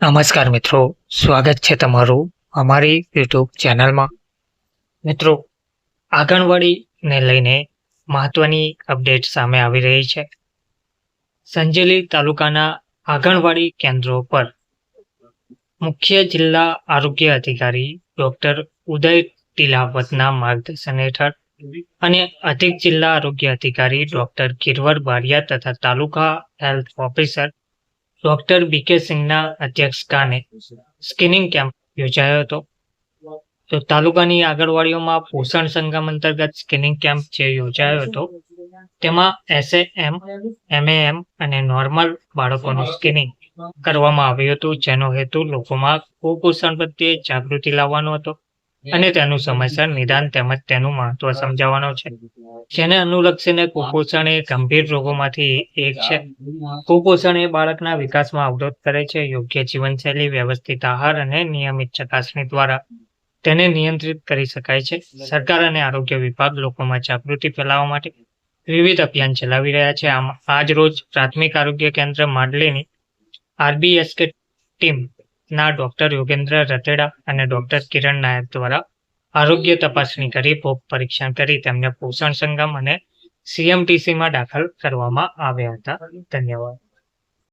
નમસ્કાર મિત્રો, સ્વાગત છે તમારું અમારી યુટ્યુબ ચેનલમાં. મિત્રો, આંગણવાડીને લઈને મહત્વની અપડેટ સામે આવી રહી છે. સંજેલી તાલુકાના આંગણવાડી કેન્દ્રો પર મુખ્ય જિલ્લા આરોગ્ય અધિકારી ડોક્ટર ઉદય ટીલાવતના માર્ગદર્શન હેઠળ અને અધિક જિલ્લા આરોગ્ય અધિકારી ડોક્ટર કિરવર બારિયા તથા taluka health officer doctor B K સિંહના અધ્યક્ષસ્થાને સ્કિનિંગ કેમ્પ યોજાયો હતો. તો તાલુકાની આંગણવાડીઓમાં પોષણ સંગમ અંતર્ગત સ્કિનિંગ કેમ્પ જે યોજાયો હતો, તેમાં એસએએમ એમએએમ અને નોર્મલ બાળકોનું સ્કિનિંગ કરવામાં આવ્યું હતું, જેનો હેતુ લોકોમાં કુપોષણ પ્રત્યે જાગૃતિ લાવવાનો હતો અને તેનું સમયસર નિદાન તેમજ તેનું મહત્વ સમજાવવાનો છે. જેને અનુલક્ષીને કુપોષણ એ ગંભીર રોગોમાંથી એક છે. કુપોષણ એ બાળકના વિકાસમાં અવરોધ કરે છે, યોગ્ય જીવનશૈલી, વ્યવસ્થિત આહાર અને નિયમિત ચકાસણી દ્વારા તેને નિયંત્રિત કરી શકાય છે. સરકાર અને આરોગ્ય વિભાગ લોકોમાં જાગૃતિ ફેલાવવા માટે વિવિધ અભિયાન ચલાવી રહ્યા છે. આમ, આજ રોજ પ્રાથમિક આરોગ્ય કેન્દ્ર માંડલીની આરબીએસકે ટીમ ના ડોક્ટર યોગેન્દ્ર રતેડા અને ડોક્ટર કિરણ નાયક દ્વારા આરોગ્ય તપાસણી કરી ભોગ પરીક્ષણ કરી તેમને પોષણ સંગમ અને સીએમટીસીમાં દાખલ કરવામાં આવ્યા હતા. ધન્યવાદ.